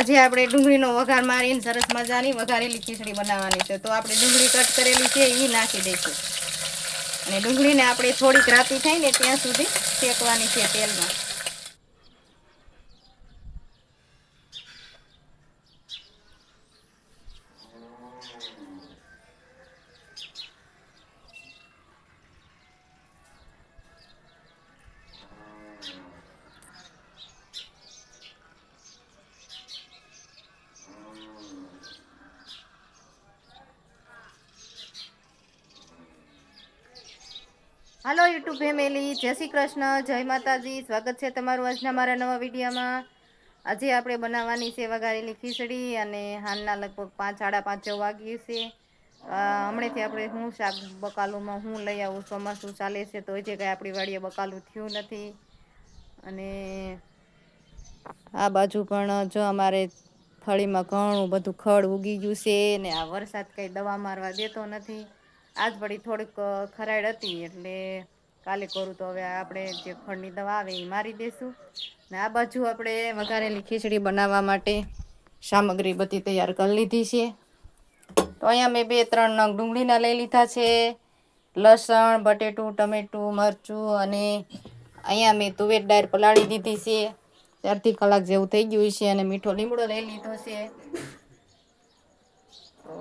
આજે આપણે ડુંગળીનો વઘાર મારીને સરસ મજાની વઘારેલી ખીચડી બનાવવાની છે. તો આપણે ડુંગળી કટ કરેલી છે એ નાખી દઈશું. અને ડુંગળીને આપણે થોડીક રાતી થાય ને ત્યાં સુધી શેકવાની છે તેલમાં. હાલો યુટ્યુબ ફેમિલી જય શ્રી કૃષ્ણ. જય માતાજી. સ્વાગત છે તમારું આજના મારા નવા વિડીયોમાં. આજે આપણે બનાવવાની છે વઘારેલી ખીચડી અને હાલના લગભગ પાંચ, સાડા પાંચ જેવું વાગ્યું છે. હમણાંથી આપણે હું શાક બકાલુમાં હું લઈ આવું, ચોમાસું ચાલે છે તો જે કાંઈ આપણી વાડીએ બકાલું થયું નથી. અને આ બાજુ પણ જો અમારે થળીમાં ઘણું બધું ખડ ઉગી ગયું છે ને આ વરસાદ કંઈ દવા મારવા દેતો નથી. આજ વળી થોડીક ખરાડ હતી એટલે કાલે કરું તો હવે આપણે જે ખંડની દવા આવે એ મારી દઈશું ને આ બાજુ આપણે વઘારેલી ખીચડી બનાવવા માટે સામગ્રી બધી તૈયાર કરી લીધી છે. તો અહીંયા મેં બે ત્રણ નંગ ડુંગળીના લઈ લીધા છે. લસણ, બટેટું, ટમેટું, મરચું અને અહીંયા મેં તુવેર ડાયર પલાળી દીધી છે. અડધી કલાક જેવું થઈ ગયું છે અને મીઠો લીમડો લઈ લીધો છે. તો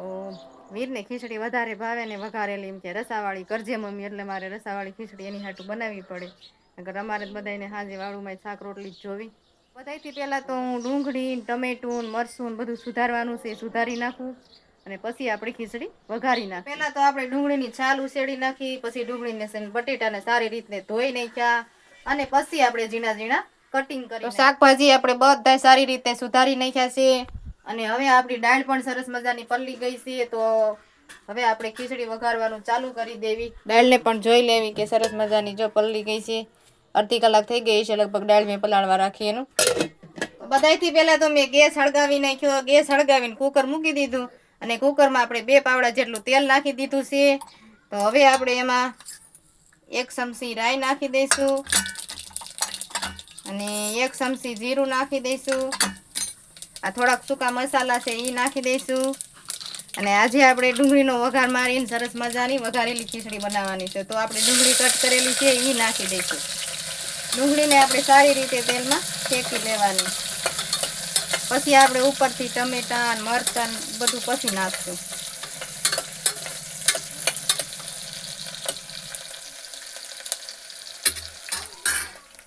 વીરને ખીચડી વધારે ભાવે ને વઘારેલી એમ કે રસાવાળી કરજે મમ્મી એટલે મારે રસાવાળી ખીચડી એની હાટું બનાવવી પડે. નકર અમારે બધાને હાજે વાળુમાં શાક રોટલી જ જોવી. બધાયથી પહેલાં તો હું ડુંગળી ટમેટું મરસું બધું સુધારવાનું છે સુધારી નાખું અને પછી આપણે ખીચડી વઘારી નાખી. પહેલાં તો આપણે ડુંગળીની છાલ ઉછેડી નાખી પછી ડુંગળીને બટેટાને સારી રીતને ધોઈ નાખ્યા અને પછી આપણે ઝીણા ઝીણા કટિંગ કરી શાકભાજી આપણે બધા સારી રીતે સુધારી નાખ્યા છે. અને હવે આપણી દાળ પણ સરસ મજાની પલ્લી ગઈ છે, તો હવે આપણે ખીચડી વઘારવાનું ચાલુ કરી દેવી. દાળને પણ જોઈ લેવી કે સરસ મજાની જો પલ્લી ગઈ છે. અડધી કલાક થઈ ગઈ છે, લગભગ દાળ મેં પલાળવા રાખી એનું. બધાયથી પહેલાં તો મેં ગેસ સળગાવી નાખ્યો. ગેસ સળગાવીને કુકર મૂકી દીધું અને કુકરમાં આપણે બે પાવડા જેટલું તેલ નાખી દીધું છે. તો હવે આપણે એમાં એક ચમચી રાઈ નાખી દઈશું. અને એક ચમચી જીરું નાખી દઈશું. આ થોડાક સૂકા મસાલા છે એ નાખી દઈશું. અને આજે આપણે ડુંગળીનો વઘાર મારીને સરસ મજાની વઘારેલી ખીચડી બનાવવાની છે. તો આપણે ડુંગળી કટ કરેલી છે એ નાખી દઈશું. ડુંગળીને આપણે સારી રીતે તેલમાં શેકી લેવાની. પછી આપણે ઉપરથી ટમેટા મરચાં બધું પછી નાખશું.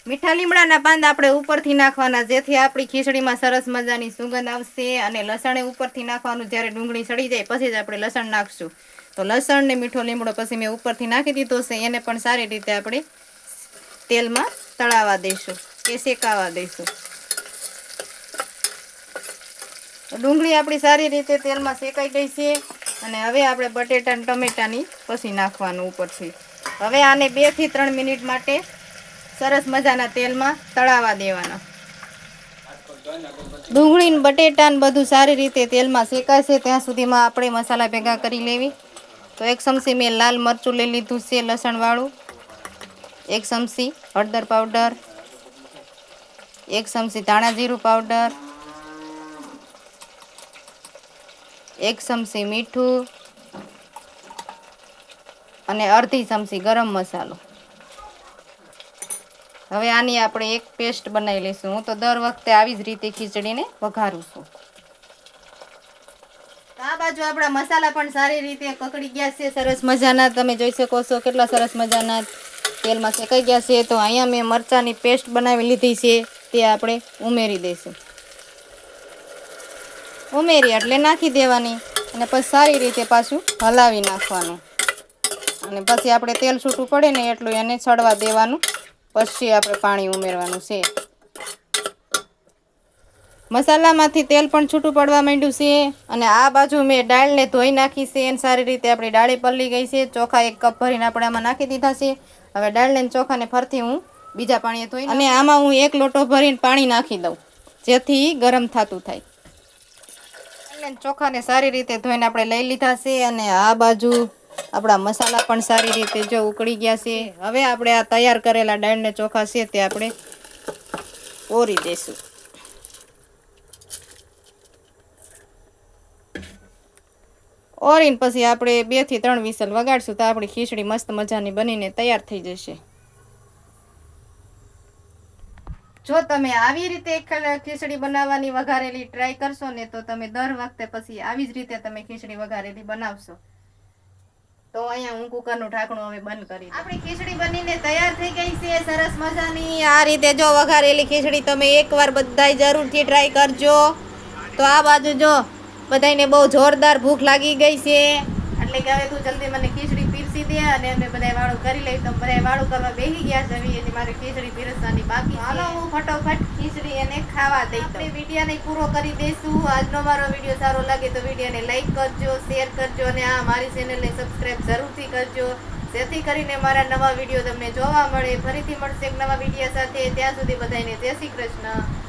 મીઠા લીમડાના પાંદ આપણે ઉપરથી નાખવાના, જેથી આપણી ખીચડીમાં સરસ મજાની સુગંધ આવશે અને લસણ ઉપરથી નાખવાનું જ્યારે ડુંગળી સડી જાય પછી જ આપણે લસણ નાખશું. તો લસણ ને મીઠો લીમડો પછી મેં ઉપરથી નાખી દીધો છે, એને પણ સારી રીતે આપણે તેલમાં તળાવવા દઈશું કે શેકાવા દઈશું. ડુંગળી આપણી સારી રીતે તેલમાં શેકાઈ ગઈ છે અને હવે આપણે બટેટા ટમેટાની પછી નાખવાનું ઉપરથી. હવે આને બેથી ત્રણ મિનિટ માટે સરસ મજાના તેલમાં તળાવવા દેવાના. ડુંગળી બટેટા ને બધું સારી રીતે તેલમાં શેકાશે ત્યાં સુધીમાં આપણે મસાલા ભેગા કરી લેવી. તો એક ચમચી મેં લાલ મરચું લઈ લીધું છે લસણવાળું. એક ચમચી હળદર પાવડર. એક ચમચી ધાણા જીરું પાવડર. એક ચમચી મીઠું. અને અડધી ચમચી ગરમ મસાલો. હવે આની આપણે એક પેસ્ટ બનાવી લઈશું. હું તો દર વખતે આવી જ રીતે ખીચડીને વઘારું છું. આ બાજુ આપણા મસાલા પણ સારી રીતે કકડી ગયા છે. સરસ મજાના. તમે જોઈ શકો છો કેટલા સરસ મજાના તેલમાં શેકાઈ ગયા છે. તો અહીંયા મેં મરચાંની પેસ્ટ બનાવી લીધી છે. તે આપણે ઉમેરી દઈશું. ઉમેરી એટલે નાખી દેવાની અને પછી સારી રીતે પાછું હલાવી નાખવાનું. અને પછી આપણે તેલ છૂટું પડે ને એટલું એને છડવા દેવાનું. પછી આપણે પાણી ઉમેરવાનું છે. મસાલામાંથી તેલ પણ છૂટું પડવા માંડ્યું છે અને આ બાજુ મેં દાળને ધોઈ નાખી છે અને સારી રીતે આપણી દાળે પલળી ગઈ છે. ચોખા એક કપ ભરીને આપણે આમાં નાખી દીધા છે. હવે દાળને ચોખાને ફરથી હું બીજા પાણીએ ધોઈ અને આમાં હું એક લોટો ભરીને પાણી નાખી દઉં, જેથી ગરમ થતું થાય. અને ચોખાને સારી રીતે ધોઈને આપણે લઈ લીધા છે અને આ બાજુ આપણા મસાલા પણ સારી રીતે જો ઉકળી ગયા છે. હવે આપણે આ તૈયાર કરેલા ડાળને ચોખા છે તે આપણે ઓરી દઈશું. ઓરીને પછી આપણે બેથી ત્રણ વિસલ વગાડશું તો આપણી ખીચડી મસ્ત મજાની બનીને તૈયાર થઈ જશે. જો તમે આવી રીતે ખીચડી બનાવવાની વઘારેલી ટ્રાય કરશો ને તો તમે દર વખતે પછી આવી જ રીતે તમે ખીચડી વઘારેલી બનાવશો. તો અહીંયા હું કુકરનું ઢાંકણું હવે બંધ કરી. આપણી ખીચડી બનીને તૈયાર થઈ ગઈ છે સરસ મજાની. આ રીતે જો વઘારેલી ખીચડી તમે એકવાર બધાય જરૂરથી ટ્રાય કરજો. તો આ બાજુ જો બધાને બહુ જોરદાર ભૂખ લાગી ગઈ છે. એટલે કે હવે તું જલ્દી મને ખીચડી અને અમે બધા વાળું કરી લઈ તો બધા વાળું કરવા બેસી ગયા છે. એટલે મારે ખીચડી પીરસવાની બાકી હાલો હું ફટોફટ ખીચડી એને ખાવા દઈ આપણે વિડીયોને પૂરો કરી દઈશું. આજનો મારો વીડિયો સારો લાગે તો વિડીયોને લાઈક કરજો શેર કરજો અને આ મારી ચેનલને સબસ્ક્રાઈબ જરૂરથી કરજો. જેથી કરીને મારા નવા વીડિયો તમને જોવા મળે. ફરીથી મળશે એક નવા વીડિયો સાથે. ત્યાં સુધી બધાને જય શ્રી કૃષ્ણ.